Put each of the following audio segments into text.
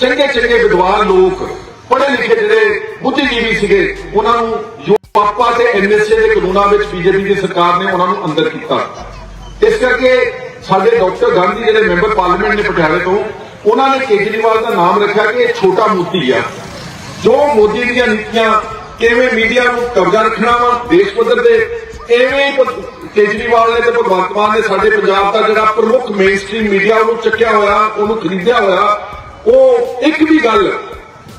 ਚੰਗੇ ਚੰਗੇ ਵਿਦਵਾਨ ਲੋਕ ਪੜ੍ਹੇ ਲਿਖੇ ਜਿਹੜੇ ਬੁੱਧੀਜੀਵੀ ਸੀਗੇ, ਉਹਨਾਂ ਨੂੰ ਯੂਪਾ ਤੇ ਐਨਐਸਏ ਦੇ ਕਾਨੂੰਨਾਂ ਵਿੱਚ ਬੀਜੇਪੀ ਦੀ ਸਰਕਾਰ ਨੇ ਉਹਨਾਂ ਨੂੰ ਅੰਦਰ ਕੀਤਾ। ਇਸ ਕਰਕੇ ਸਾਡੇ ਡਾਕਟਰ ਗਾਂਧੀ ਜਿਹੜੇ ਮੈਂਬਰ ਪਾਰਲੀਮੈਂਟ ਨੇ ਪਟਿਆਲੇ ਤੋਂ, ਉਹਨਾਂ ਨੇ ਕੇਜਰੀਵਾਲ ਦਾ ਨਾਮ ਰੱਖਿਆ ਕਿ ਇਹ ਛੋਟਾ ਮੋਦੀ ਆ। ਜੋ ਮੋਦੀ ਦੀਆਂ ਨੀਤੀਆਂ ਕਿਵੇਂ ਮੀਡੀਆ ਨੂੰ ਕਬਜ਼ਾ ਰੱਖਣਾ ਵਾ, ਦੇਸ਼ ਪੱਧਰ ਤੇ, ਐਵੇਂ ਕੇਜਰੀਵਾਲ ਨੇ ਤੇ ਭਗਵੰਤ ਮਾਨ ਨੇ ਸਾਡੇ ਪੰਜਾਬ ਦਾ ਜਿਹੜਾ ਪ੍ਰਮੁੱਖ ਮੇਨਸਟ੍ਰੀਮ ਮੀਡੀਆ ਉਹਨੂੰ ਚੱਕਿਆ ਹੋਇਆ, ਉਹਨੂੰ ਖਰੀਦਿਆ ਹੋਇਆ ਉਹ ਇੱਕ ਵੀ ਗੱਲ,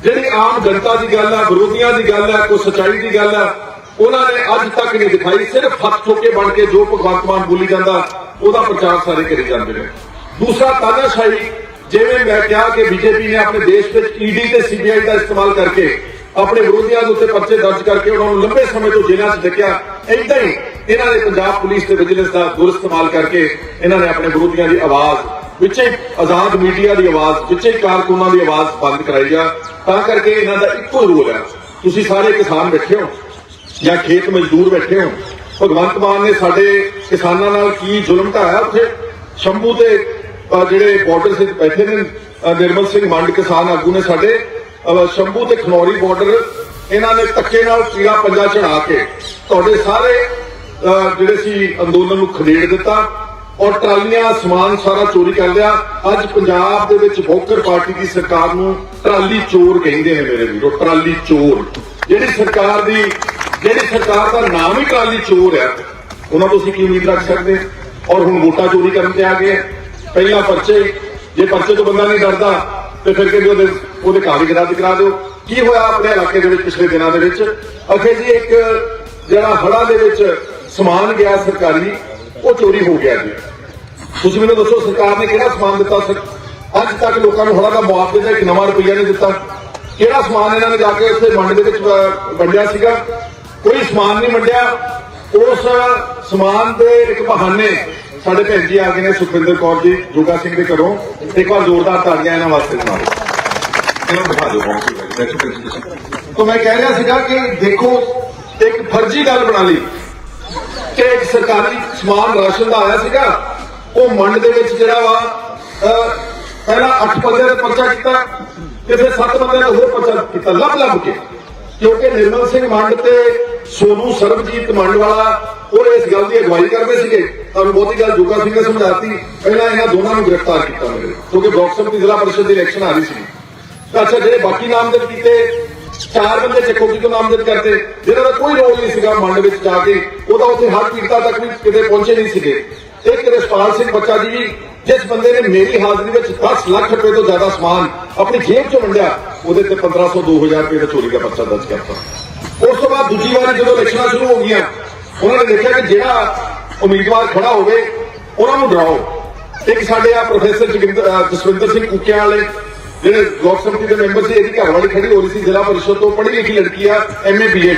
ਜਿਹੜੀ ਆਮ ਜਨਤਾ ਦੀ ਗੱਲ ਹੈ ਵਿਰੋਧੀਆਂ ਦੀ ਗੱਲ ਹੈ ਕੋਈ ਸੱਚਾਈ ਦੀ ਗੱਲ ਹੈ ਉਹਨਾਂ ਨੇ ਅੱਜ ਤੱਕ ਨਹੀਂ ਦਿਖਾਈ, ਸਿਰਫ ਹੱਥ ਠੋਕੇ ਬਣ ਕੇ ਜੋ ਭਗਵੰਤ ਮਾਨ ਬੋਲੀ ਜਾਂਦਾ, ਉਹਦਾ ਪ੍ਰਚਾਰ ਸਾਰੇ ਕਰੀ ਜਾਂਦੇ ਨੇ। ਦੂਸਰਾ ਤਾਨਾਸ਼ਾਹੀ, ਜਿਵੇਂ ਮੈਂ ਕਿਹਾ ਕਿ ਬੀਜੇਪੀ ਨੇ ਆਪਣੇ ਦੇਸ਼ ਵਿੱਚ ਈਡੀ ਤੇ ਸੀਬੀਆਈ ਦਾ ਇਸਤੇਮਾਲ ਕਰਕੇ ਆਪਣੇ ਵਿਰੋਧੀਆਂ ਦੇ ਉੱਤੇ ਪਰਚੇ ਦਰਜ ਕਰਕੇ ਉਹਨਾਂ ਨੂੰ ਲੰਬੇ ਸਮੇਂ ਤੋਂ ਜੇਲ੍ਹਾਂ 'ਚ ਡੱਕਿਆ ਏਦਾਂ ਹੀ ਇਹਨਾਂ ਨੇ ਪੰਜਾਬ ਪੁਲਿਸ ਤੇ ਵਿਜੀਲੈਂਸ ਦਾ ਦੁਰ ਇਸਤੇਮਾਲ ਕਰਕੇ ਇਹਨਾਂ ਨੇ ਆਪਣੇ ਵਿਰੋਧੀਆਂ ਦੀ ਆਵਾਜ਼ ਵਿੱਚੇ ਆਜ਼ਾਦ ਮੀਡੀਆ ਦੀ ਆਵਾਜ਼, ਵਿੱਚੇ ਕਾਰਕੁਨਾਂ ਦੀ ਆਵਾਜ਼ ਬੰਦ ਕਰਾਈ ਆ ਤਾਂ ਕਰਕੇ ਇਹਨਾਂ ਦਾ ਇੱਕੋ ਰੋਲ ਹੈ। ਤੁਸੀਂ ਸਾਰੇ ਕਿਸਾਨ ਬੈਠੇ ਹੋ ਜਾਂ ਖੇਤ ਮਜ਼ਦੂਰ ਬੈਠੇ ਹੋ? ਭਗਵੰਤ ਮਾਨ ਨੇ ਸਾਡੇ ਕਿਸਾਨਾਂ ਨਾਲ ਕੀ ਜ਼ੁਲਮ ਢਾਇਆ ਉੱਥੇ? ਸ਼ੰਭੂ ਦੇ ਜਿਹੜੇ ਬਾਰਡਰ ਤੇ ਬੈਠੇ ਨੇ ਨਿਰਮਲ ਸਿੰਘ ਮੰਡ ਕਿਸਾਨ ਆਗੂ ਨੇ ਸਾਡੇ ਸ਼ੰਭੂ ਤੇ ਖਨੌਰੀ ਬਾਰਡਰ ਇਹਨਾਂ ਨੇ ਧੱਕੇ ਨਾਲ ਕੀੜਾ ਪੰਜਾ ਚੜਾ ਕੇ ਤੁਹਾਡੇ ਸਾਰੇ ਜਿਹੜੇ ਸੀ ਅੰਦੋਲਨ ਨੂੰ ਖਦੇੜ ਦਿੱਤਾ। ਔਰ ਟਰਾਲੀਆਂ ਸਮਾਨ ਸਾਰਾ ਚੋਰੀ ਕਰ ਲਿਆ। ਅੱਜ ਪੰਜਾਬ ਦੇ ਵਿੱਚ ਬੋਕਰ ਪਾਰਟੀ ਦੀ ਸਰਕਾਰ ਨੂੰ ਟਰਾਲੀ ਚੋਰ ਕਹਿੰਦੇ ਨੇ ਮੇਰੇ ਵੀਰੋ, ਟਰਾਲੀ ਚੋਰ। ਜਿਹੜੀ ਸਰਕਾਰ ਦੀ, ਜਿਹੜੀ ਸਰਕਾਰ ਦਾ ਨਾਮ ਹੀ ਟਰਾਲੀ ਚੋਰ ਹੈ, ਉਹਨਾਂ ਤੋਂ ਅਸੀਂ ਕੀ ਉਮੀਦ ਰੱਖ ਸਕਦੇ ਔਰ ਹੁਣ ਵੋਟਾਂ ਚੋਰੀ ਕਰਨ ਤੇ ਆ ਗਏ ਪਹਿਲਾਂ ਪਰਚੇ, ਜੇ ਪਰਚੇ ਤੋਂ ਬੰਦਾ ਨਹੀਂ ਡਰਦਾ, ਤੇ ਫਿਰ ਕਹਿੰਦੇ ਉਹਦੇ ਉਹਦੇ ਕਾਗਜ਼ ਰੱਦ ਕਰਾ ਦਿਓ। ਕੀ ਹੋਇਆ ਆਪਣੇ ਇਲਾਕੇ ਦੇ ਵਿੱਚ ਪਿਛਲੇ ਦਿਨਾਂ ਦੇ ਵਿੱਚ? ਅਖੇ ਜੀ ਇੱਕ ਜਿਹੜਾ ਹੜਾ ਦੇ ਵਿੱਚ ਸਮਾਨ ਗਿਆ ਸਰਕਾਰੀ ਉਹ ਚੋਰੀ ਹੋ ਗਿਆ ਜੀ। ਤੁਸੀਂ ਮੈਨੂੰ ਦੱਸੋ, ਸਰਕਾਰ ਨੇ ਕਿਹੜਾ ਸਮਾਨ ਦਿੱਤਾ ਸਰ ਅੱਜ ਤੱਕ ਲੋਕਾਂ ਨੂੰ ਹੜਾ ਦਾ ਮੁਆਵਜ਼ੇ ਦਾ ਇੱਕ ਨਵਾਂ ਰੁਪਈਆ ਨਹੀਂ ਦਿੱਤਾ। ਕਿਹੜਾ ਸਮਾਨ ਇਹਨਾਂ ਨੇ ਜਾ ਕੇ ਉੱਥੇ ਮੰਡ ਦੇ ਵਿੱਚ ਵੰਡਿਆ ਸੀਗਾ? ਕੋਈ ਸਮਾਨ ਨਹੀਂ ਵੰਡਿਆ। ਉਸ ਸਮਾਨ ਦੇ ਇੱਕ ਬਹਾਨੇ ਸਾਡੇ ਭੈਣ ਜੀ ਆ ਗਏ ਨੇ, ਸੁਖਵਿੰਦਰ ਕੌਰ ਜੀ, ਜੋਗਾ ਸਿੰਘ ਦੇ ਘਰੋਂ। ਇੱਕ ਵਾਰ ਜ਼ੋਰਦਾਰ ਤਾੜੀਆਂ ਇਹਨਾਂ ਵਾਸਤੇ ਮਾਰੋ ਇਹਨਾਂ ਦਿਖਾ ਦਿਓ ਬਹੁਤ ਤਾਂ ਮੈਂ ਕਹਿ ਰਿਹਾ ਸੀਗਾ ਕਿ ਦੇਖੋ, ਇੱਕ ਫਰਜ਼ੀ ਗੱਲ ਬਣਾ ਲਈ। ਕਿ ਇੱਕ ਸਰਕਾਰੀ ਸਮਾਨ ਰਾਸ਼ਨ ਦਾ ਆਇਆ ਸੀਗਾ, ਉਹ ਮੰਡ ਦੇ ਵਿੱਚ ਜਿਹੜਾ ਵਾ ਪਹਿਲਾਂ 8 ਬੰਦਿਆਂ ਦਾ ਪਰਚਾ ਕੀਤਾ ਤੇ 7 ਬੰਦਿਆਂ ਦਾ ਹੋਰ ਪਰਚਾ ਕੀਤਾ, ਲੱਭ ਲੱਭ ਕੇ। ਕਿਉਂਕਿ ਨਿਰਮਲ ਸਿੰਘ ਮੰਡ ਤੇ ਸੋਨੂ ਸਰਬਜੀਤ ਮੰਡ ਵਾਲਾ, ਉਹ ਇਸ ਗੱਲ ਦੀ ਅਗਵਾਈ ਕਰਦੇ ਸੀਗੇ। ਤੁਹਾਨੂੰ ਬਹੁਤੀ ਗੱਲ ਜੋਗਾ ਸਿੰਘ ਨੇ ਸਮਝਾਤੀ, ਪਹਿਲਾਂ ਇਹਨਾਂ ਦੋਨਾਂ ਨੂੰ ਗ੍ਰਿਫਤਾਰ ਕੀਤਾ ਮੇਰੇ ਕਿਉਂਕਿ ਬਲਾਕ ਸਮਿਤੀ ਜ਼ਿਲ੍ਹਾ ਪਰਿਸ਼ਦ ਦੀ ਇਲੈਕਸ਼ਨ ਆ ਰਹੀ ਸੀ। ਅੱਛਾ, ਜਿਹੜੇ ਬਾਕੀ ਨਾਮਜ਼ਦ ਕੀਤੇ ਚਾਰ ਬੰਦੇ ਚੱਕੋਗੀ ਤੋਂ ਨਾਮਜ਼ਦ ਕਰਦੇ। ਜਿਹਨਾਂ ਦਾ ਕੋਈ ਰੋਲ ਨਹੀਂ ਸੀਗਾ ਮੰਡ ਵਿੱਚ ਜਾ ਕੇ ਉਹਦਾ ਉੱਥੇ ਹਰ ਪੀੜਤਾ ਤੱਕ ਵੀ ਕਿਤੇ ਪਹੁੰਚੇ ਨਹੀਂ ਸੀਗੇ। ਇੱਕ ਰਿਸ਼ਪਾਲ ਸਿੰਘ ਬੱਚਾ ਜੀ ਜਿਸ ਬੰਦੇ ਨੇ ਮੇਰੀ ਹਾਜ਼ਰੀ ਵਿੱਚ 10 ਲੱਖ ਰੁਪਏ ਤੋਂ ਜ਼ਿਆਦਾ ਸਮਾਨ ਆਪਣੀ ਜੇਬ 'ਚ ਵੰਡਿਆ, ਉਹਦੇ ਤੇ 1500 2000 ਰੁਪਏ ਦਾ ਚੋਰੀ ਦਾ ਪਰਚਾ ਦਰਜ ਕਰਤਾ। ਉਸ ਤੋਂ ਬਾਅਦ ਦੂਜੀ ਵਾਰ ਜਦੋਂ ਇਲੈਕਸ਼ਨਾਂ ਸ਼ੁਰੂ ਹੋ ਗਈਆਂ, ਉਹਨਾਂ ਨੇ ਦੇਖਿਆ ਕਿ ਜਿਹੜਾ ਉਮੀਦਵਾਰ ਖੜਾ ਹੋਵੇ, ਉਹਨਾਂ ਨੂੰ ਡਰਾਓ। ਇੱਕ ਸਾਡੇ ਆ ਪ੍ਰੋਫੈਸਰ ਜਸਵਿੰਦਰ ਸਿੰਘ ਕੁੱਕਿਆਂ ਵਾਲੇ ਜਿਹੜੇ ਲੋਕ ਸਮਿਤੀ ਦੇ ਮੈਂਬਰ ਸੀ ਇਹਦੀ ਘਰ ਵਾਲੀ ਖੜੀ ਹੋ ਸੀ, ਜ਼ਿਲ੍ਹਾ ਪਰਿਸ਼ਦ ਤੋਂ ਪੜ੍ਹੀ ਲਿਖੀ ਲੜਕੀ ਆ ਐਮਏ ਬੀਐਡ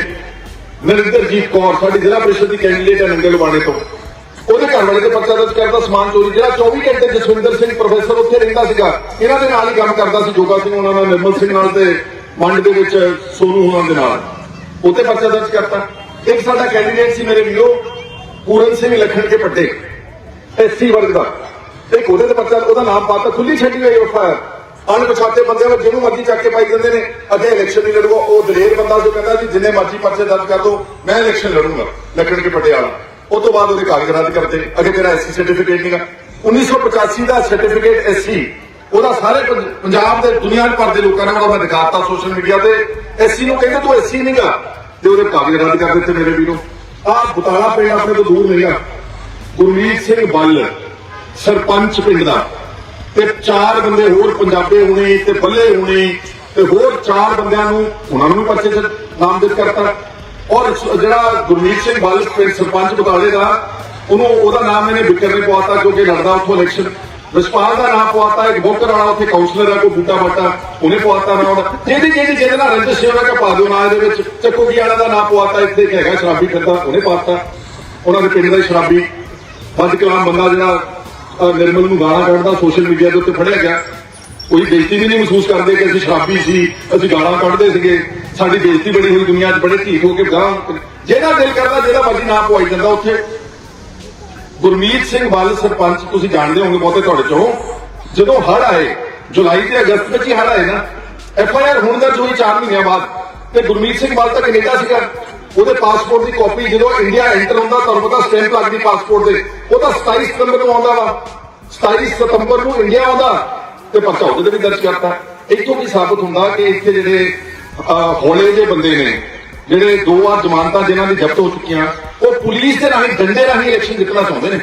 ਨਰਿੰਦਰਜੀਤ ਕੌਰ, ਸਾਡੀ ਜ਼ਿਲ੍ਹਾ ਪਰਿਸ਼ਦ ਦੀ ਕੈਂਡੀਡੇਟ ਹੈ ਨੰਗਲ ਬਾਣੇ ਤੋਂ। ਉਹਦੇ ਘਰ ਵਾਲੇ ਦੇ ਪਰਚਾ ਦਰਜ ਕਰਦਾ ਸਮਾਨ ਚੋਰੀ, ਜਿਹੜਾ 24 ਘੰਟੇ ਜਸਵਿੰਦਰ ਸਿੰਘ ਪ੍ਰੋਫੈਸਰ ਉੱਥੇ ਰਹਿੰਦਾ ਸੀਗਾ, ਇਹਨਾਂ ਦੇ ਨਾਲ ਹੀ ਕੰਮ ਕਰਦਾ ਸੀ, ਜੋਗਾ ਸਿੰਘ, ਉਹਨਾਂ ਨਾਲ, ਨਿਰਮਲ ਸਿੰਘ ਨਾਲ ਤੇ ਮੰਡ ਦੇ ਵਿੱਚ ਸੋਨੂ ਉਹਨਾਂ ਦੇ ਨਾਲ। ਉੱਥੇ ਪਰਚਾ ਦਰਜ ਕਰਤਾ। ਇੱਕ ਸਾਡਾ ਕੈਂਡੀਡੇਟ ਸੀ ਮੇਰੇ ਵੀਰੋ, ਪੂਰਨ ਸਿੰਘ ਲਖਣ ਕੇ ਪੱਟੇ ਐਸਸੀ ਵਰਗ ਦਾ। ਇੱਕ ਉਹਦੇ ਤੇ ਪਰਚਾ, ਉਹਦਾ ਨਾਮ ਪਾਤਾ ਖੁੱਲੀ ਛੱਡੀ ਹੋਈ ਐਫਆਈਆਰ ਅਣਪਛਾਤੇ ਬੰਦੇ ਨੂੰ ਜਿਹਨੂੰ ਮਰਜ਼ੀ ਚੱਕ ਕੇ ਪਾਈ ਜਾਂਦੇ ਨੇ, ਅੱਗੇ ਇਲੈਕਸ਼ਨ ਨਹੀਂ ਲੜੂਗਾ। ਉਹ ਦਲੇਰ ਬੰਦਾ ਜੋ ਕਹਿੰਦਾ ਜੀ, ਜਿੰਨੇ ਮਰਜ਼ੀ ਪਰਚੇ ਦਰਜ ਕਰ ਦੋ ਮੈਂ ਇਲੈਕਸ਼ਨ ਲੜੂੰਗਾ ਲਖਣ ਕੇ ਪਟਿਆਲਾ। ਉਹ ਤੋਂ ਬਾਅਦ ਉਹਦੇ ਕਾਗਜ਼ ਰੱਦ ਕਰਤੇ ਅੱਗੇ ਤੇਰਾ ਐਸਸੀ ਸਰਟੀਫਿਕੇਟ ਨਹੀਂਗਾ 1985 ਦਾ ਸਰਟੀਫਿਕੇਟ ਐਸਸੀ ਉਹਦਾ ਸਾਰੇ ਪੰਜਾਬ ਦੇ ਦੁਨੀਆ ਭਰ ਦੇ ਲੋਕਾਂ ਨੇ ਉਹਦਾ ਮੈਂ ਦਿਖਾਤਾ ਸੋਸ਼ਲ ਮੀਡੀਆ ਤੇ। ਐਸਸੀ ਨੂੰ ਕਹਿੰਦੇ, ਤੂੰ ਐਸਸੀ ਨਹੀਂਗਾ ਤੇ ਉਹਦੇ ਕਾਗਜ਼ ਰੱਦ ਕਰ ਦਿੱਤੇ ਮੇਰੇ ਵੀਰੋ। ਆਹ ਬਤਾਲਾ ਪਿੰਡ ਆਪਣੇ ਤੋਂ ਦੂਰ ਨਹੀਂਗਾ ਗੁਰਮੀਤ ਸਿੰਘ ਬੱਲ, ਸਰਪੰਚ ਪਿੰਡ ਦਾ। ਤੇ ਚਾਰ ਬੰਦੇ ਹੋਰ ਪੰਜਾਬੇ ਹੋਣੇ, ਤੇ ਬੱਲੇ ਹੋਣੇ, ਤੇ ਹੋਰ ਚਾਰ ਬੰਦਿਆਂ ਨੂੰ ਉਹਨਾਂ ਨੂੰ ਪਰਚੇ 'ਚ ਨਾਮਜ਼ਦ ਕਰਤਾ ਔਰ ਜਿਹੜਾ ਗੁਰਮੀਤ ਸਿੰਘ ਬੱਲ ਪਿੰਡ ਸਰਪੰਚ ਬਤਾਲੇ ਦਾ, ਉਹਨੂੰ ਉਹਦਾ ਨਾਮ ਇਹਨੇ ਵਿਕਰ ਨੇ ਪਵਾਤਾ ਕਿਉਂਕਿ ਲੜਦਾ ਉੱਥੋਂ ਇਲੈਕਸ਼ਨ ਵਿਸ਼ਪਾਲ ਦਾ ਨਾਮ ਪਵਾਤਾ ਇੱਕ ਬੋਕਰ ਵਾਲਾ ਉੱਥੇ ਕਾਉਂਸਲਰ ਹੈ ਕੋਈ ਬੂਟਾ ਬਾਟਾ, ਉਹਨੇ ਪਵਾਤਾ ਨਾਮ ਉਹਦਾ। ਜਿਹਦੀ ਜਿਹਦੀ ਜਿਹਦੇ ਨਾਲ ਰੰਜਿਸ਼ ਸੀ ਉਹਨਾਂ ਕਾ ਪਾ ਦਿਓ ਨਾਂ ਦੇ ਵਿੱਚ ਚੱਕੋਗੀ ਵਾਲਾ ਦਾ ਨਾਮ ਪਵਾਤਾ ਇੱਥੇ ਇੱਕ ਹੈਗਾ ਸ਼ਰਾਬੀ ਕਰਦਾ ਉਹਨੇ ਪਾਤਾ ਉਹਨਾਂ ਦੇ ਪਿੰਡ ਦਾ ਸ਼ਰਾਬੀ। ਬਦ ਕਲਾਮ ਬੰਦਾ ਜਿਹੜਾ ਨਿਰਮਲ ਨੂੰ ਗਾਲਾਂ ਕੱਢਦਾ ਸੋਸ਼ਲ ਮੀਡੀਆ ਦੇ ਉੱਤੇ ਫੜਿਆ ਗਿਆ। ਕੋਈ ਬੇਇੱਜ਼ਤੀ ਵੀ ਨਹੀਂ ਮਹਿਸੂਸ ਕਰਦੇ ਕਿ ਅਸੀਂ ਸ਼ਰਾਬੀ ਸੀ, ਅਸੀਂ ਗਾਲਾਂ ਕੱਢਦੇ ਸੀਗੇ। ਸਾਡੀ ਬੇਇੱਜ਼ਤੀ ਬੜੀ ਹੋਈ ਦੁਨੀਆ 'ਚ, ਬੜੇ ਢੀਠ ਹੋ ਕੇ ਗਾਂ ਜਿਹੜਾ ਦਿਲ ਕਰਦਾ, ਜਿਹੜਾ ਮਰਜ਼ੀ ਨਾਮ ਪਵਾਈ ਜਾਂਦਾ ਉੱਥੇ। ਗੁਰਮੀਤ ਸਿੰਘ ਬੱਲ ਸਰਪੰਚ, ਤੁਸੀਂ ਜਾਣਦੇ ਹੋਗੇ ਬਹੁਤੇ ਤੁਹਾਡੇ ਚੋਂ। ਜਦੋਂ ਹੜ ਆਏ, ਜੁਲਾਈ ਤੇ ਅਗਸਤ ਵਿੱਚ ਹੀ ਹੜ ਆਏ ਨਾ ਐਫ ਆਈ ਆਰ ਹੁਣ ਦਾ ਹੋਈ 4 ਮਹੀਨਿਆਂ ਬਾਅਦ, ਤੇ ਗੁਰਮੀਤ ਸਿੰਘ ਬਾਲ ਤਾਂ ਕੈਨੇਡਾ ਸੀਗਾ। ਉਹਦੇ ਪਾਸਪੋਰਟ ਦੀ ਕਾਪੀ ਜਦੋਂ ਇੰਡੀਆ ਐਂਟਰ ਹੁੰਦਾ, ਤੁਹਾਨੂੰ ਪਤਾ ਸਟੈਂਪ ਲੱਗਦੀ ਪਾਸਪੋਰਟ ਦੇ। ਉਹ 27 ਸਤੰਬਰ ਨੂੰ ਆਉਂਦਾ ਵਾ। 27 ਸਤੰਬਰ ਨੂੰ ਇੰਡੀਆ ਆਉਂਦਾ ਤੇ ਪਰਚਾ ਉਹਦੇ ਵੀ ਦਰਜ ਕਰਤਾ। ਇੱਥੋਂ ਕੀ ਸਾਬਤ ਹੁੰਦਾ ਕਿ ਇੱਥੇ ਜਿਹੜੇ ਹੌਲੇ ਜਿਹੇ ਬੰਦੇ ਨੇ, ਜਿਹੜੇ ਦੋ ਵਾਰ ਜ਼ਮਾਨਤਾਂ ਜਿਨ੍ਹਾਂ ਦੀ ਜ਼ਬਤ ਹੋ ਚੁੱਕੀਆਂ, ਉਹ ਪੁਲਿਸ ਦੇ ਰਾਹੀਂ, ਡੰਡੇ ਰਾਹੀਂ ਇਲੈਕਸ਼ਨ ਜਿੱਤਣਾ ਚਾਹੁੰਦੇ ਨੇ।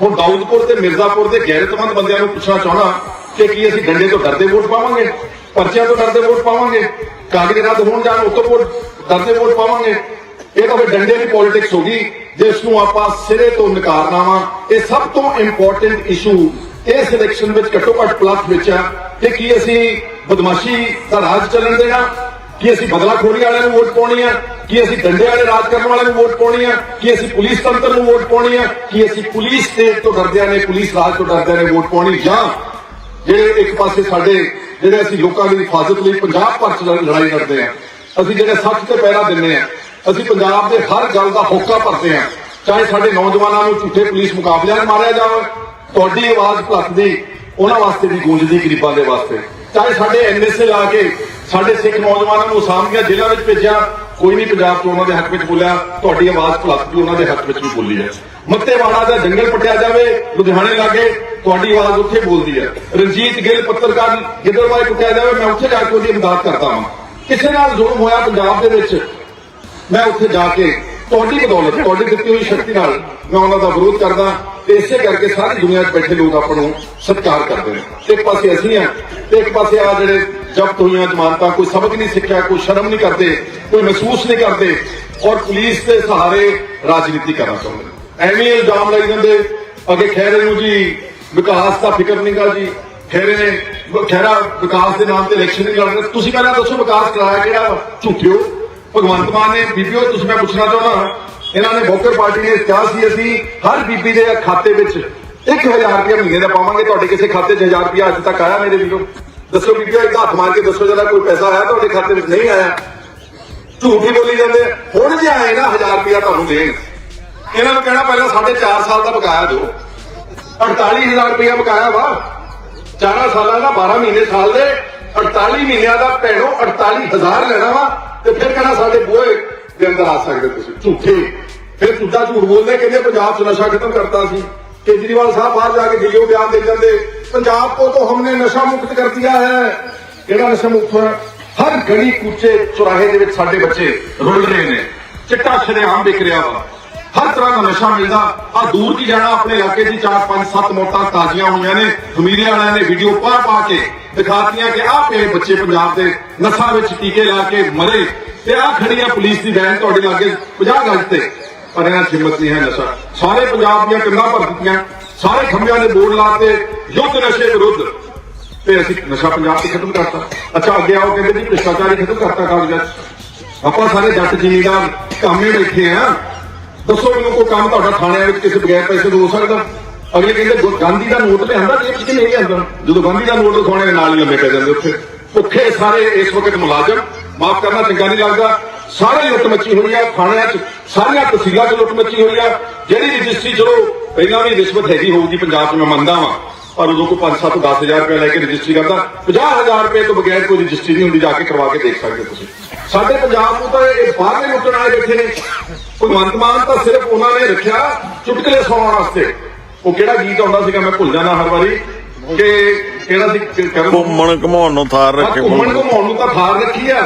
ਹੁਣ ਦਾਊਦਪੁਰ ਤੇ ਮਿਰਜ਼ਾਪੁਰ ਦੇ ਗੈਰਤਮੰਦ ਬੰਦਿਆਂ ਨੂੰ ਪੁੱਛਣਾ ਚਾਹਣਾ ਕਿ ਕੀ ਅਸੀਂ ਡੰਡੇ ਤੋਂ ਡਰਦੇ ਵੋਟ ਪਾਵਾਂਗੇ? ਪਰਚਿਆਂ ਤੋਂ ਡਰਦੇ ਵੋਟ ਪਾਵਾਂਗੇ? ਕਾਗਜ਼ ਰੱਦ ਹੋਣ ਜਾਣ ਉਤੋਂ ਵੋਟ ਡਰਦੇ ਵੋਟ ਪਾਵਾਂਗੇ? ਇਹ ਤਾਂ ਫਿਰ ਡੰਡੇ ਦੀ ਪੋਲਿਟਿਕਸ ਹੋ ਗਈ, ਜਿਸ ਨੂੰ ਆਪਾਂ ਸਿਰੇ ਤੋਂ ਨਕਾਰਨਾ ਵਾ, ਇਹ ਸਭ ਤੋਂ ਇੰਪੋਰਟੈਂਟ ਇਸ਼ੂ ਇਸ ਇਲੈਕਸ਼ਨ ਵਿੱਚ ਘੱਟੋ ਘੱਟ ਪਲੱਸ ਵਿੱਚ ਆ ਕਿ ਕੀ ਅਸੀਂ ਬਦਮਾਸ਼ੀ ਦਾ ਰਾਜ ਚੱਲਣ ਦੇਣਾ, ਕੀ ਅਸੀਂ ਬਦਲਾਖੋਰੀ ਵਾਲਿਆਂ ਨੂੰ ਵੋਟ ਪਾਉਣੀ ਆ, ਕੀ ਅਸੀਂ ਡੰਡੇ ਵਾਲੇ ਰਾਜ ਕਰਨ ਵਾਲਿਆਂ ਨੂੰ ਵੋਟ ਪਾਉਣੀ ਆ, ਕੀ ਅਸੀਂ ਪੁਲਿਸ ਤੰਤਰ ਨੂੰ ਵੋਟ ਪਾਉਣੀ ਆ, ਕੀ ਅਸੀਂ ਪੁਲਿਸ ਸਟੇਟ ਤੋਂ ਡਰਦਿਆਂ ਨੇ, ਪੁਲਿਸ ਰਾਜ ਤੋਂ ਡਰਦਿਆਂ ਨੇ ਵੋਟ ਪਾਉਣੀ ਜਾਂ ਜਿਹੜੇ ਇੱਕ ਪਾਸੇ ਸਾਡੇ, ਜਿਹੜੇ ਅਸੀਂ ਲੋਕਾਂ ਦੀ ਹਿਫਾਜ਼ਤ ਲਈ ਪੰਜਾਬ ਭਰ ਚ ਲੜਾਈ ਲੜਦੇ ਆ, ਅਸੀਂ ਜਿਹੜੇ ਸੱਚ ਤੇ ਪਹਿਰਾ ਦਿੰਦੇ ਆ ਅਸੀਂ ਪੰਜਾਬ ਦੇ ਹਰ ਗੱਲ ਦਾ ਹੋਕਾ ਭਰਦੇ ਹਾਂ। ਚਾਹੇ ਸਾਡੇ ਨੌਜਵਾਨਾਂ ਨੂੰ ਝੂਠੇ ਪੁਲਿਸ ਮੁਕਾਬਲਿਆਂ 'ਚ ਮਾਰਿਆ ਜਾਵੇ, ਤੁਹਾਡੀ ਆਵਾਜ਼ ਭਲਕਦੀ ਉਹਨਾਂ ਵਾਸਤੇ ਵੀ ਗੂੰਜਦੀ ਗਰੀਬਾਂ ਦੇ ਵਾਸਤੇ। ਚਾਹੇ ਸਾਡੇ ਐਨਐਸਏ ਲਾ ਕੇ ਸਾਡੇ ਸਿੱਖ ਨੌਜਵਾਨਾਂ ਨੂੰ ਅਸਾਮੀਆਂ ਜ਼ਿਲ੍ਹਾ ਵਿੱਚ ਭੇਜਿਆ, ਕੋਈ ਨਹੀਂ ਪੰਜਾਬ ਤੋਂ ਉਹਨਾਂ ਦੇ ਹੱਕ ਵਿੱਚ ਬੋਲਿਆ, ਤੁਹਾਡੀ ਆਵਾਜ਼ ਭਲਕਦੀ ਉਹਨਾਂ ਦੇ ਹੱਕ ਵਿੱਚ ਵੀ ਬੋਲੀ ਹੈ ਮੱਤੇਵਾੜਾ ਦਾ ਜੰਗਲ ਪਟਿਆ ਜਾਵੇ, ਲੁਧਿਆਣੇ ਲਾਗੇ ਤੁਹਾਡੀ ਆਵਾਜ਼ ਉੱਥੇ ਬੋਲਦੀ ਹੈ। ਰਣਜੀਤ ਗਿੱਲ ਪੱਤਰਕਾਰ ਗਿੱਦੜਬਾਈ ਪਟਿਆ ਜਾਵੇ, ਮੈਂ ਉੱਥੇ ਜਾ ਕੇ ਉਹਦੀ ਇਮਦਾਦ ਕਰਦਾ ਹਾਂ ਕਿਸੇ ਨਾਲ ਜ਼ੁਲਮ ਹੋਇਆ ਪੰਜਾਬ ਦੇ ਵਿੱਚ ਮੈਂ ਉੱਥੇ ਜਾ ਕੇ ਤੁਹਾਡੀ ਬਦੌਲਤ, ਤੁਹਾਡੀ ਦਿੱਤੀ ਹੋਈ ਸ਼ਕਤੀ ਨਾਲ ਮੈਂ ਉਹਨਾਂ ਦਾ ਵਿਰੋਧ ਕਰਦਾ ਤੇ ਇਸੇ ਕਰਕੇ ਸਾਰੀ ਦੁਨੀਆ 'ਚ ਬੈਠੇ ਲੋਕ ਆਪਾਂ ਨੂੰ ਸਤਿਕਾਰ ਕਰਦੇ ਨੇ। ਇੱਕ ਪਾਸੇ ਅਸੀਂ ਆ ਤੇ ਇੱਕ ਪਾਸੇ ਆ ਜਿਹੜੇ ਜ਼ਬਤ ਹੋਈਆਂ ਜ਼ਮਾਨਤਾਂ, ਕੋਈ ਸਬਕ ਨਹੀਂ ਸਿੱਖਿਆ, ਕੋਈ ਸ਼ਰਮ ਨਹੀਂ ਕਰਦੇ, ਕੋਈ ਮਹਿਸੂਸ ਨਹੀਂ ਕਰਦੇ, ਔਰ ਪੁਲਿਸ ਦੇ ਸਹਾਰੇ ਰਾਜਨੀਤੀ ਕਰਨਾ ਚਾਹੁੰਦੇ ਐਵੇਂ ਇਲਜ਼ਾਮ ਲਾਈ ਜਾਂਦੇ, ਅੱਗੇ ਖੈਰੇ ਨੂੰ ਜੀ, ਵਿਕਾਸ ਦਾ ਫਿਕਰ ਨਹੀਂਗਾ ਜੀ। ਖੈਰੇ ਨੇ ਖੈਰਾ ਵਿਕਾਸ ਦੇ ਨਾਮ ਤੇ ਇਲੈਕਸ਼ਨ ਨਹੀਂ ਲੜ ਰਹੇ। ਤੁਸੀਂ ਪਹਿਲਾਂ ਦੱਸੋ ਵਿਕਾਸ ਕਰਾਇਆ ਕਿਹੜਾ ਝੂਠਿਓ ਭਗਵੰਤ ਮਾਨ ਨੇ, ਬੀਬੀਓ, ਤੁਸੀਂ ਮੈਂ ਪੁੱਛਣਾ ਚਾਹੁੰਦਾ ਇਹਨਾਂ ਨੇ ਬੋਕਰ ਪਾਰਟੀ ਨੇ ਕਿਹਾ ਸੀ ਅਸੀਂ ਹਰ ਬੀਬੀ ਦੇ ਖਾਤੇ ਵਿੱਚ 1000 ਰੁਪਏ ਮਹੀਨੇ ਦਾ ਪਾਵਾਂਗੇ, ਤੁਹਾਡੇ ਕਿਸੇ ਖਾਤੇ 'ਚ 1000 ਰੁਪਏ ਅੱਜ ਤੱਕ ਆਇਆ ਮੇਰੇ ਵੀਰੋ। ਦੱਸੋ ਬੀਬੀਓ, ਇੱਕ ਹੱਥ ਮਾਰ ਕੇ ਦੱਸੋ ਜਰਾ, ਕੋਈ ਪੈਸਾ ਆਇਆ ਤੁਹਾਡੇ ਖਾਤੇ ਵਿੱਚ? ਨਹੀਂ ਆਇਆ। ਝੂਠ ਹੀ ਬੋਲੀ ਜਾਂਦੇ। ਹੁਣ ਜੇ ਆਏ ਨਾ 1000 ਰੁਪਏ ਤੁਹਾਨੂੰ ਦੇਣ। ਇਹਨਾਂ ਨੂੰ ਕਹਿਣਾ ਪਹਿਲਾਂ ਸਾਢੇ 4 ਸਾਲ ਦਾ ਬਕਾਇਆ ਦਿਓ। 48000 ਰੁਪਏ ਬਕਾਇਆ ਵਾ। ਚਾਰਾਂ ਸਾਲਾਂ ਦਾ 12 ਮਹੀਨੇ ਸਾਲ ਦੇ। 48 ਮਹੀਨਿਆਂ ਦਾ ਭੈਣੋ 48000 ਲੈਣਾ ਵਾ, ਤੇ ਫਿਰ ਕਹਿਣਾ ਸਾਡੇ ਬੂਹੇ ਦੇ ਅੰਦਰ ਆ ਸਕਦੇ ਤੁਸੀਂ। ਝੂਠੇ। ਫਿਰ ਝੂਠਾ ਝੂਠ ਬੋਲਦੇ, ਕਹਿੰਦੇ ਪੰਜਾਬ 'ਚ ਨਸ਼ਾ ਖਤਮ ਕਰਤਾ ਸੀ। ਕੇਜਰੀਵਾਲ ਸਾਹਿਬ ਬਾਹਰ ਜਾ ਕੇ ਦਿੱਲੀੋਂ ਬਿਆਨ ਦੇ ਜਾਂਦੇ, ਪੰਜਾਬ ਕੋ ਤਾਂ ਹਮਨੇ ਨਸ਼ਾ ਮੁਕਤ ਕਰ ਦਿਆ ਹੈ। ਕਿਹੜਾ ਨਸ਼ਾ ਮੁਕਤ ਹੋਇਆ? ਹਰ ਗਲੀ ਕੂਚੇ ਚੁਰਾਹੇ ਦੇ ਵਿੱਚ ਸਾਡੇ ਬੱਚੇ ਰੁਲ ਰਹੇ ਨੇ। ਚਿੱਟਾ ਸ਼ਰੇਆਮ ਵਿਕ ਰਿਹਾ ਵਾ। ਹਰ ਤਰ੍ਹਾਂ ਦਾ ਨਸ਼ਾ ਮਿਲਦਾ। ਆ ਦੂਰ ਕੀ ਜਾਣਾ, ਆਪਣੇ ਇਲਾਕੇ ਦੀ 4 5 7 ਮੌਤਾਂ ਤਾਜ਼ੀਆਂ ਹੋਈਆਂ ਨੇ। ਖਮੀਰੇ ਵਾਲਿਆਂ ਨੇ ਵੀਡੀਓ ਪਾ ਪਾ ਕੇ ਦਿਖਾਤੀਆਂ ਕਿ ਆਹ ਪਏ ਬੱਚੇ ਪੰਜਾਬ ਦੇ ਨਸ਼ਾ ਵਿੱਚ ਟੀਕੇ ਲਾ ਕੇ ਮਰੇ। ਤੇ ਆ ਖੜੀਆਂ ਪੁਲਿਸ ਦੀ ਵੈਨ ਤੁਹਾਡੇ ਲਾਗੇ 50 ਗਜ ਤੇ। ਪਰ ਇਹਨਾਂ ਹਿੰਮਤ ਨਹੀਂ ਹੈ ਨਸ਼ਾ। ਸਾਰੇ ਪੰਜਾਬ ਦੀਆਂ ਕੰਧਾਂ ਭਰ ਦਿੱਤੀਆਂ। ਸਾਰੇ ਖੰਭਿਆਂ ਦੇ ਬੋਰਡ ਲਾਤੇ ਯੁੱਧ ਨਸ਼ੇ ਵਿਰੁੱਧ। ਤੇ ਅਸੀਂ ਨਸ਼ਾ ਪੰਜਾਬ 'ਚ ਖਤਮ ਕਰਤਾ। ਅੱਛਾ, ਅੱਗੇ ਆਓ, ਕਹਿੰਦੇ ਜੀ, ਭ੍ਰਿਸ਼ਟਾਚਾਰ ਖਤਮ ਕਰਤਾ ਕਾਗਜ਼ਾਂ 'ਚ। ਆਪਾਂ ਸਾਰੇ ਜੱਟ ਜ਼ਿਮੀਂਦਾਰ, ਕਾਮੇ ਬੈਠੇ ਆ। ਦੱਸੋ ਮੈਨੂੰ ਕੋਈ ਕੰਮ ਤੁਹਾਡਾ ਥਾਣਿਆਂ ਵਿੱਚ ਕਿਸੇ ਬਗੈਰ ਪੈਸੇ ਤੋਂ ਹੋ ਸਕਦਾ? ਅਗਲੇ ਕਹਿੰਦੇ ਗਾਂਧੀ ਦਾ ਨੋਟ ਲਿਆਂਦਾ ਜੇਬ 'ਚ ਨਹੀਂ ਲਿਆਂਦਾ ਜਦੋਂ ਗਾਂਧੀ ਦਾ ਨੋਟ ਦਿਖਾਉਣੇ ਨਾਲ ਹੀ ਲੰਮੇ ਪੈ ਜਾਂਦੇ ਉੱਥੇ। ਭੁੱਖੇ ਸਾਰੇ ਇਸ ਵਕਤ ਮੁਲਾਜ਼ਮ, ਮਾਫ ਕਰਨਾ ਚੰਗਾ ਨਹੀਂ ਲੱਗਦਾ। ਸਾਰੇ ਲੁੱਟ ਮੱਚੀ ਹੋਈ ਆ, ਥਾਣਿਆਂ 'ਚ ਸਾਰੀਆਂ ਤਹਿਸੀਲਾਂ 'ਚ ਲੁੱਟ ਮੱਚੀ ਹੋਈ ਆ। ਜਿਹੜੀ ਰਜਿਸਟਰੀ ਚਲੋ ਪਹਿਲਾਂ ਵੀ ਰਿਸ਼ਵਤ ਹੈਗੀ ਹੋਊਗੀ, ਪੰਜਾਬ 'ਚ ਮੈਂ ਮੰਨਦਾ ਵਾਂ। ਪਰ ਉਦੋਂ ਕੋਈ 5 7 10000 ਰੁਪਏ ਲੈ ਕੇ ਰਜਿਸਟਰੀ ਕਰਦਾ। 50000 ਰੁਪਏ ਤੋਂ ਬਗੈਰ ਕੋਈ ਰਜਿਸਟਰੀ ਨਹੀਂ ਹੁੰਦੀ, ਜਾ ਕੇ ਕਰਵਾ ਕੇ ਦੇਖ ਸਕਦੇ ਤੁਸੀਂ। ਸਾਡੇ ਪੰਜਾਬ ਨੂੰ ਤਾਂ ਇਹ ਬਾਹਰਲੇ ਲੁੱਟਣ ਵਾਲੇ ਬੈਠੇ ਨੇ। ਭਗਵੰਤ ਮਾਨ ਤਾਂ ਸਿਰਫ ਉਹਨਾਂ ਨੇ ਰੱਖਿਆ ਚੁਟਕਲੇ ਸੁਣਾਉਣ ਵਾਸਤੇ। ਉਹ ਕਿਹੜਾ ਗੀਤ ਆਉਂਦਾ ਸੀਗਾ ਮੈਂ ਭੁੱਲ ਜਾਣਾ ਹਰ ਵਾਰੀ ਕਿ ਕਿਹੜਾ ਸੀ ਘੁੰਮਣ ਘਮਾਉਣ ਨੂੰ ਥਾਰ ਰੱਖੇ ਘੁੰਮਣ ਘੁਮਾਉਣ ਨੂੰ ਤਾਂ ਥਾਰ ਰੱਖੀ ਆ।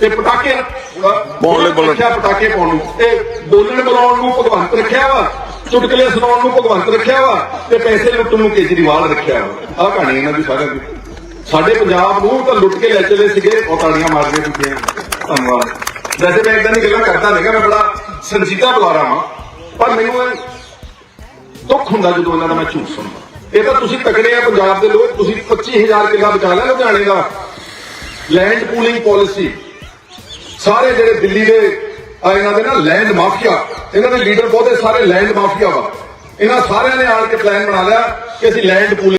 ਤੇ ਪਟਾਕੇ ਪਾਉਣ ਲਈ ਬੋਲਣ। ਪਟਾਕੇ ਪਾਉਣ ਨੂੰ। ਤੇ ਬੋਲਣ ਬੁਲਾਉਣ ਨੂੰ ਭਗਵੰਤ ਰੱਖਿਆ ਵਾ ਚੁਟਕਲੇ ਸੁਣਾਉਣ ਨੂੰ ਭਗਵੰਤ ਰੱਖਿਆ ਵਾ ਤੇ ਪੈਸੇ ਲੁੱਟਣ ਨੂੰ ਕੇਜਰੀਵਾਲ ਰੱਖਿਆ ਵਾ। ਆਹ ਕਹਾਣੀ ਇਹਨਾਂ ਦੀ ਸਾਰਿਆਂ ਦੀ। ਸਾਡੇ ਪੰਜਾਬ ਨੂੰ ਤਾਂ ਲੁੱਟ ਕੇ ਲੈ ਚਲੇ ਸੀਗੇ ਉਹ ਤਾੜੀਆਂ ਮਾਰਦੇ ਸੀਗੇ ਧੰਨਵਾਦ। ਵੈਸੇ ਮੈਂ ਇਦਾਂ ਦੀ ਗੱਲਾਂ ਕਰਦਾ ਨਹੀਂਗਾ ਮੈਂ ਬੜਾ ਸੰਜੀਦਾ ਬੁਲਾਰਾ ਵਾਂ, ਪਰ ਮੈਨੂੰ ਦੁੱਖ ਹੁੰਦਾ ਜਦੋਂ ਇਹਨਾਂ ਦਾ ਮੈਂ ਝੂਠ ਸੁਣਦਾ। ਇਹ ਤਾਂ ਤੁਸੀਂ ਤਕੜੇ ਆ ਪੰਜਾਬ ਦੇ ਲੋਕ, ਤੁਸੀਂ 25000 ਕਿੱਲਾ ਬਚਾ ਲਿਆ ਲੁਧਿਆਣੇ ਦਾ। ਲੈਂਡ ਪੂਲਿੰਗ ਪਾਲਿਸੀ ਸਾਰੇ ਜਿਹੜੇ ਦਿੱਲੀ ਦੇ ਇਹਨਾਂ ਦੇ ਨਾ ਲੈਂਡ ਮਾਫੀਆ ਇਹਨਾਂ ਦੇ ਲੀਡਰ ਬਹੁਤੇ ਸਾਰੇ ਲੈਂਡ ਮਾਫੀਆ ਵਾ। ਇਹਨਾਂ ਸਾਰਿਆਂ ਨੇ ਆਣ ਕੇ ਪਲਾਨ ਬਣਾ ਲਿਆ ਕਿ ਅਸੀਂ ਲੈਂਡ ਪੂਲਿੰਗ